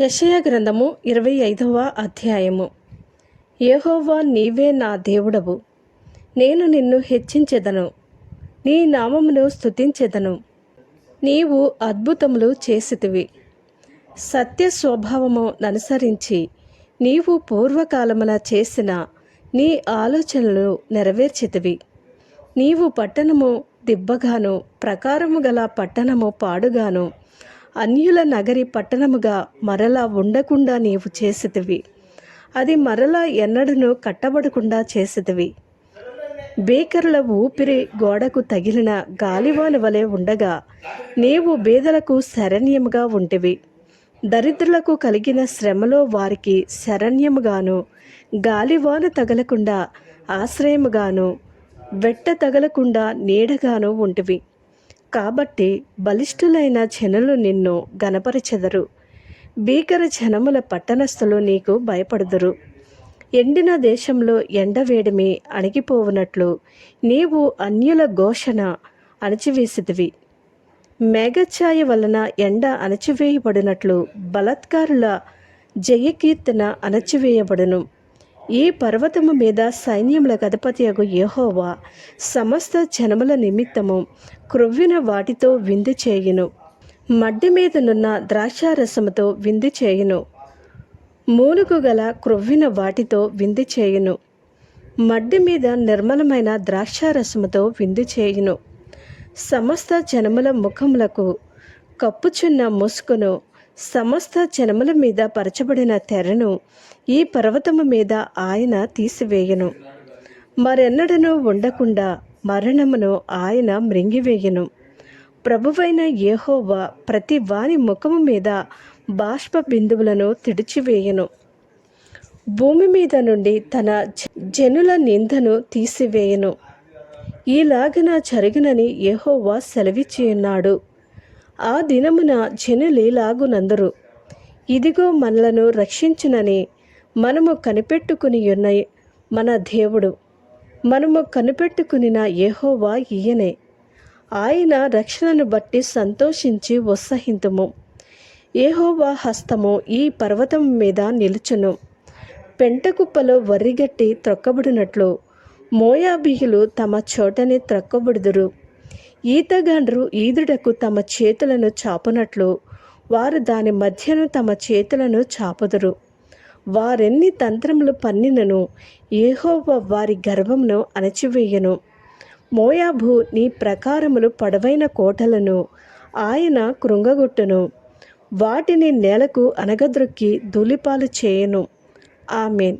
యషయ గ్రంథము ఇరవై ఐదవ అధ్యాయము. యహోవా నీవే నా దేవుడవు. నేను నిన్ను హెచ్చించెదను. నీ నామమును స్థుతించెదను నీవు అద్భుతములు చేసితివి. సత్య స్వభావము ననుసరించి నీవు పూర్వకాలమున చేసిన నీ ఆలోచనలు నెరవేర్చితివి. నీవు పట్టణము దిబ్బగాను ప్రకారము గల పట్టణము పాడుగాను అన్యుల నగరి పట్టణముగా మరలా ఉండకుండా నీవు చేసితివి అది మరలా ఎన్నడను కట్టబడకుండా చేసితివి బేకర్ల ఊపిరి గోడకు తగిలిన గాలివాన వలె ఉండగా నీవు బీదలకు శరణ్యముగా ఉంటివి. దరిద్రులకు కలిగిన శ్రమలో వారికి శరణ్యముగాను గాలివాన తగలకుండా ఆశ్రయముగాను వెట్ట తగలకుండా నీడగాను ఉంటివి. కాబట్టి బలిష్ఠులైన జనులు నిన్ను గనపరచెదరు భీకర జనముల పట్టణస్థులు నీకు భయపడుదురు. ఎండిన దేశంలో ఎండవేడిమి అణిగిపోవునట్లు నీవు అన్యుల ఘోషణ అణచివేసిదివి మేఘఛాయ వలన ఎండ అణచివేయబడినట్లు బలత్కారుల జయకీర్తన అణచివేయబడును. ఈ పర్వతము మీద సైన్యముల గదపతియగు యెహోవా సమస్త జనముల నిమిత్తము క్రొవ్విన వాటితో విందు చేయును. మడ్డి మీదనున్న ద్రాక్షారసముతో విందు చేయును. మూలుగు గల క్రొవ్విన వాటితో విందు చేయును. మడ్డి మీద నిర్మలమైన ద్రాక్షారసముతో విందు చేయును. సమస్త జనముల ముఖములకు కప్పుచున్న ముసుకును సమస్త జనముల మీద పరచబడిన తెరను ఈ పర్వతము మీద ఆయన తీసివేయను. మరెన్నడనూ ఉండకుండా మరణమును ఆయన మృంగివేయను. ప్రభువైన యెహోవా ప్రతి వాని ముఖము మీద బాష్ప బిందువులను తిడిచివేయను. భూమి మీద నుండి తన జ- జనుల నిందను తీసివేయను. ఈలాగన జరిగినని ఏహోవా సెలవిచ్చియున్నాడు. ఆ దినమున జనులేలాగునందరు ఇదిగో మనలను రక్షించునని మనము కనిపెట్టుకుని ఉన్న మన దేవుడు. మనము కనిపెట్టుకునిన యహోవా ఈయనే. ఆయన రక్షణను బట్టి సంతోషించి ఉత్సహింతుము ఏహోవా హస్తము ఈ పర్వతం మీద నిలుచును. పెంటకుప్పలో వర్రిగట్టి త్రొక్కబడినట్లు మోయాబీయులు తమ చోటనే త్రొక్కబడుదురు. ఈతగాండ్రు ఈదుడకు తమ చేతులను చాపునట్లు వారు దాని మధ్యను తమ చేతులను చాపదురు. వారెన్ని తంత్రములు పన్నినను ఏహోవ వారి గర్వమును అణచివేయను. మోయాభూ నీ ప్రకారములు పొడవైన కోటలను ఆయన కృంగగొట్టును. వాటిని నేలకు అనగద్రొక్కి ధూళిపాలు చేయను. ఆమెన్.